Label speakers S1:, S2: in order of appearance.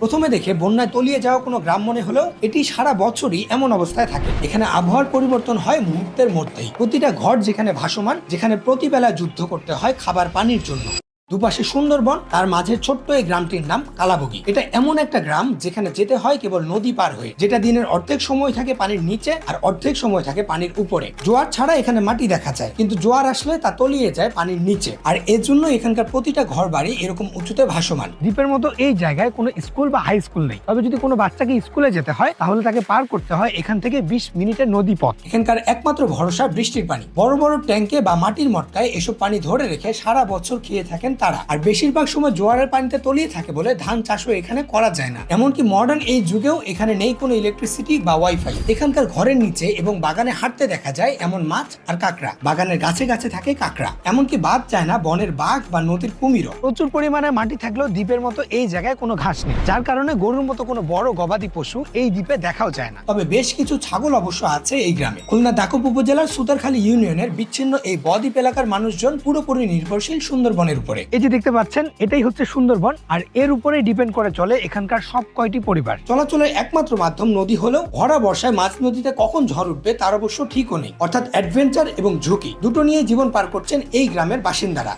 S1: প্রথমে দেখে বন্যায় তলিয়ে যাওয়া কোনো গ্রাম মনে হলেও এটি সারা বছরই এমন অবস্থায় থাকে। এখানে আবহাওয়ার পরিবর্তন হয় মুহূর্তের মধ্যেই। প্রতিটা ঘর যেখানে ভাসমান, যেখানে প্রতিবেলা যুদ্ধ করতে হয় খাবার পানির জন্য। দুপাশে সুন্দরবন, তার মাঝে ছোট্ট এই গ্রামটির নাম কালাবগি। এটা এমন একটা গ্রাম যেখানে যেতে হয় কেবল নদী পার হয়ে, যেটা দিনের অর্ধেক সময় থাকে পানির নিচে আর অর্ধেক সময় থাকে পানির উপরে। জোয়ার ছাড়া এখানে মাটি দেখা যায়, কিন্তু জোয়ার আসলে তা তলিয়ে যায় পানির নিচে। আর এর জন্য এখানকার প্রতিটা ঘর বাড়ি এরকম উঁচুতে ভাসমান। দ্বীপের মতো এই জায়গায় কোনো স্কুল বা হাই স্কুল নেই। তবে যদি কোনো বাচ্চাকে স্কুলে যেতে হয়, তাহলে তাকে পার করতে হয় এখান থেকে বিশ মিনিটের নদী পথ এখানকার একমাত্র ভরসা বৃষ্টির পানি। বড় বড় ট্যাঙ্কে বা মাটির মটকায় এসব পানি ধরে রেখে সারা বছর খেয়ে থাকেন তারা। আর বেশিরভাগ সময় জোয়ারের পানিতে তলিয়ে থাকে বলে ধান চাষও এখানে করা যায় না। এমনকি মডার্ন এই যুগেও এখানে নেই কোনো ইলেকট্রিসিটি বা ওয়াইফাই এখানকার ঘরের নিচে এবং বাগানে হাঁটতে দেখা যায় এমন মাছ আর কাঁকড়া। বাগানের গাছে গাছে থাকে কাঁকড়া। এমনকি বাদ যায় না বনের বাঘ বা নদীর কুমিরও। প্রচুর পরিমাণে মাটি থাকলেও দ্বীপের মতো এই জায়গায় কোনো ঘাস নেই। যার কারণে গরুর মতো কোনো বড় গবাদি পশু এই দ্বীপে দেখাও যায় না। তবে বেশ কিছু ছাগল অবশ্য আছে এই গ্রামে। খুলনা দাকুপ উপজেলার সুতারখালী ইউনিয়নের বিচ্ছিন্ন এই বদ্বীপ এলাকার মানুষজন পুরোপুরি নির্ভরশীল সুন্দরবনের উপরে। এই যে দেখতে পাচ্ছেন, এটাই হচ্ছে সুন্দরবন, আর এর উপরেই ডিপেন্ড করে চলে এখানকার সব কয়টি পরিবার। চলাচলের একমাত্র মাধ্যম নদী হলেও ভরা বর্ষায় মাছ নদীতে কখন ঝড় উঠবে তার অবশ্য ঠিকও নেই। অর্থাৎ অ্যাডভেঞ্চার এবং ঝুঁকি, দুটো নিয়ে জীবন পার করছেন এই গ্রামের বাসিন্দারা।